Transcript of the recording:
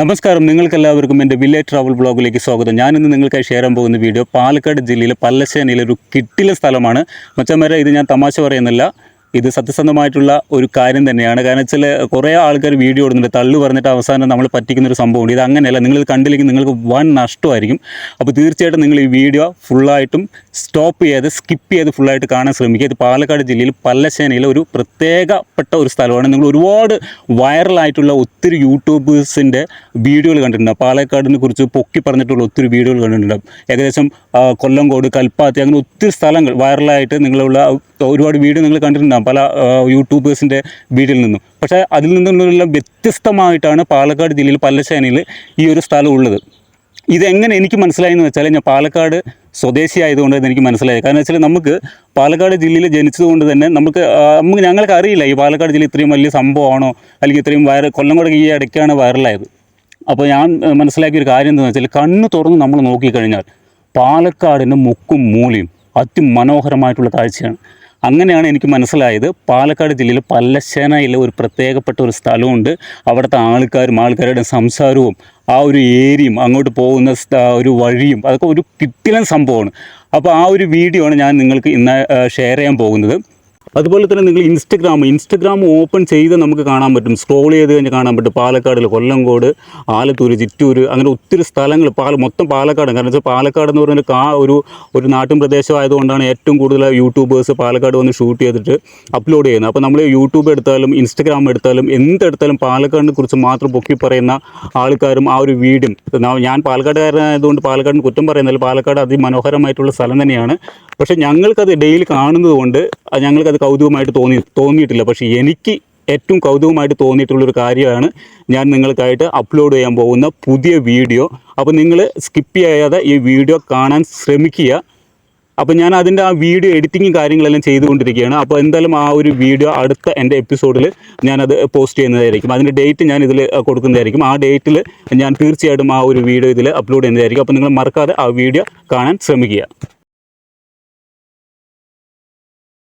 നമസ്കാരം നിങ്ങൾക്കെല്ലാവർക്കും എന്റെ വില്ലേജ് ട്രാവൽ ബ്ലോഗിലേക്ക് സ്വാഗതം. ഞാനിന്ന് നിങ്ങൾക്കായി ഷെയർ ചെയ്യാൻ പോകുന്ന വീഡിയോ പാലക്കാട് ജില്ലയിലെ പല്ലശ്ശേനയിലെ ഒരു കിട്ടിലെ സ്ഥലമാണ്. മച്ചന്മാരെ ഇത് ഞാൻ തമാശ പറയുന്നില്ല. ഇത് സത്യസന്ധമായിട്ടുള്ള ഒരു കാര്യം തന്നെയാണ്. കാരണം വെച്ചാൽ കുറേ ആൾക്കാർ വീഡിയോ ഇടുന്നുണ്ട്. തള്ളു പറഞ്ഞിട്ട് അവസാനം നമ്മൾ പറ്റിക്കുന്ന ഒരു സംഭവമുണ്ട്. ഇത് അങ്ങനെയല്ല. നിങ്ങൾ കണ്ടില്ലെങ്കിൽ നിങ്ങൾക്ക് വൻ നഷ്ടമായിരിക്കും. അപ്പോൾ തീർച്ചയായിട്ടും നിങ്ങൾ ഈ വീഡിയോ ഫുള്ളായിട്ടും സ്റ്റോപ്പ് ചെയ്ത് സ്കിപ്പ് ചെയ്ത് ഫുള്ളായിട്ട് കാണാൻ ശ്രമിക്കുക. ഇത് പാലക്കാട് ജില്ലയിൽ പല്ലശ്ശേനയിലെ ഒരു പ്രത്യേകപ്പെട്ട ഒരു സ്ഥലമാണ്. നിങ്ങൾ ഒരുപാട് വൈറലായിട്ടുള്ള ഒത്തിരി യൂട്യൂബേഴ്സിന്റെ വീഡിയോകൾ കണ്ടിട്ടുണ്ട്. പാലക്കാടിനെ കുറിച്ച് പൊക്കി പറഞ്ഞിട്ടുള്ള ഒത്തിരി വീഡിയോകൾ കണ്ടിട്ടുണ്ട്. ഏകദേശം കൊല്ലംകോട് കൽപ്പാത്തി അങ്ങനെ ഒത്തിരി സ്ഥലങ്ങൾ വൈറലായിട്ട് നിങ്ങളുള്ള ഒരുപാട് വീഡിയോ നിങ്ങൾ കണ്ടിട്ടുണ്ടാകും പല യൂട്യൂബേഴ്സിന്റെ വീഡിയോയിൽ നിന്നും. പക്ഷേ അതിൽ നിന്നുള്ള വ്യത്യസ്തമായിട്ടാണ് പാലക്കാട് ജില്ലയിൽ പല്ലശ്ശേനയിൽ ഈ ഒരു സ്ഥലം ഉള്ളത്. ഇതെങ്ങനെ എനിക്ക് മനസ്സിലായി എന്ന് വെച്ചാൽ ഞാൻ പാലക്കാട് സ്വദേശി ആയതുകൊണ്ട് തന്നെ എനിക്ക് മനസ്സിലായി. കാരണം വെച്ചാൽ നമുക്ക് പാലക്കാട് ജില്ലയിൽ ജനിച്ചതുകൊണ്ട് തന്നെ നമുക്ക് നമുക്ക് ഞങ്ങൾക്ക് അറിയില്ല ഈ പാലക്കാട് ജില്ല ഇത്രയും വലിയ സംഭവമാണോ അല്ലെങ്കിൽ ഇത്രയും വയറ് കൊല്ലംകോട് ഈ ഇടയ്ക്കാണ് വൈറലായത്. അപ്പോൾ ഞാൻ മനസ്സിലാക്കിയ ഒരു കാര്യം എന്താണെന്ന് വെച്ചാൽ കണ്ണ് തുറന്ന് നമ്മൾ നോക്കിക്കഴിഞ്ഞാൽ പാലക്കാടിന്റെ മുക്കും മൂലയും അതിമനോഹരമായിട്ടുള്ള കാഴ്ചയാണ്. അങ്ങനെയാണ് എനിക്ക് മനസ്സിലായത്. പാലക്കാട് ജില്ലയിൽ പല്ലശ്ശേനയിലെ ഒരു പ്രത്യേകപ്പെട്ട ഒരു സ്ഥലമുണ്ട്. അവിടുത്തെ ആൾക്കാരും ആൾക്കാരുടെ സംസാരവും ആ ഒരു ഏരിയയും അങ്ങോട്ട് പോകുന്ന ഒരു വഴിയും അതൊക്കെ ഒരു കിട്ടിലൻ സംഭവമാണ്. അപ്പോൾ ആ ഒരു വീഡിയോ ആണ് ഞാൻ നിങ്ങൾക്ക് ഇന്ന് ഷെയർ ചെയ്യാൻ പോകുന്നത്. അതുപോലെ തന്നെ നിങ്ങൾ ഇൻസ്റ്റഗ്രാം ഇൻസ്റ്റഗ്രാം ഓപ്പൺ ചെയ്ത് നമുക്ക് കാണാൻ പറ്റും. സ്ക്രോൾ ചെയ്ത് കഴിഞ്ഞ് കാണാൻ പറ്റും. പാലക്കാടിൽ കൊല്ലംകോട് ആലത്തൂർ ചിറ്റൂർ അങ്ങനെ ഒത്തിരി സ്ഥലങ്ങൾ പാല മൊത്തം പാലക്കാട്. കാരണം വെച്ചാൽ പാലക്കാട് എന്ന് പറയുന്ന കാ ഒരു ഒരു നാട്ടിൻ പ്രദേശമായതുകൊണ്ടാണ് ഏറ്റവും കൂടുതൽ യൂട്യൂബേഴ്സ് പാലക്കാട് വന്ന് ഷൂട്ട് ചെയ്തിട്ട് അപ്ലോഡ് ചെയ്യുന്നത്. അപ്പോൾ നമ്മൾ യൂട്യൂബ് എടുത്താലും ഇൻസ്റ്റഗ്രാം എടുത്താലും എന്തെടുത്താലും പാലക്കാടിനെ കുറിച്ച് മാത്രം പൊക്കി പറയുന്ന ആൾക്കാരും ആ ഒരു വീടും. ഞാൻ പാലക്കാട്ടുകാരനായതുകൊണ്ട് പാലക്കാടിന് കുറ്റം പറയുന്നില്ല പാലക്കാട് അതിമനോഹരമായിട്ടുള്ള സ്ഥലം തന്നെയാണ്. പക്ഷേ ഞങ്ങൾക്കത് ഡെയിലി കാണുന്നത് കൊണ്ട് ഞങ്ങൾക്കത് കൗതുകമായിട്ട് തോന്നി തോന്നിയിട്ടില്ല. പക്ഷേ എനിക്ക് ഏറ്റവും കൗതുകമായിട്ട് തോന്നിയിട്ടുള്ളൊരു കാര്യമാണ് ഞാൻ നിങ്ങൾക്കായിട്ട് അപ്ലോഡ് ചെയ്യാൻ പോകുന്ന പുതിയ വീഡിയോ. അപ്പോൾ നിങ്ങൾ സ്കിപ്പ് ചെയ്യാതെ ഈ വീഡിയോ കാണാൻ ശ്രമിക്കുക. അപ്പോൾ ഞാൻ അതിന്റെ ആ വീഡിയോ എഡിറ്റിങ്ങും കാര്യങ്ങളെല്ലാം ചെയ്തുകൊണ്ടിരിക്കുകയാണ്. അപ്പോൾ എന്തായാലും ആ ഒരു വീഡിയോ അടുത്ത എന്റെ എപ്പിസോഡിൽ ഞാനത് പോസ്റ്റ് ചെയ്യുന്നതായിരിക്കും. അതിന്റെ ഡേറ്റ് ഞാൻ ഇതിൽ കൊടുക്കുന്നതായിരിക്കും. ആ ഡേറ്റിൽ ഞാൻ തീർച്ചയായിട്ടും ആ ഒരു വീഡിയോ ഇതിൽ അപ്ലോഡ് ചെയ്യുന്നതായിരിക്കും. അപ്പോൾ നിങ്ങൾ മറക്കാതെ ആ വീഡിയോ കാണാൻ ശ്രമിക്കുക.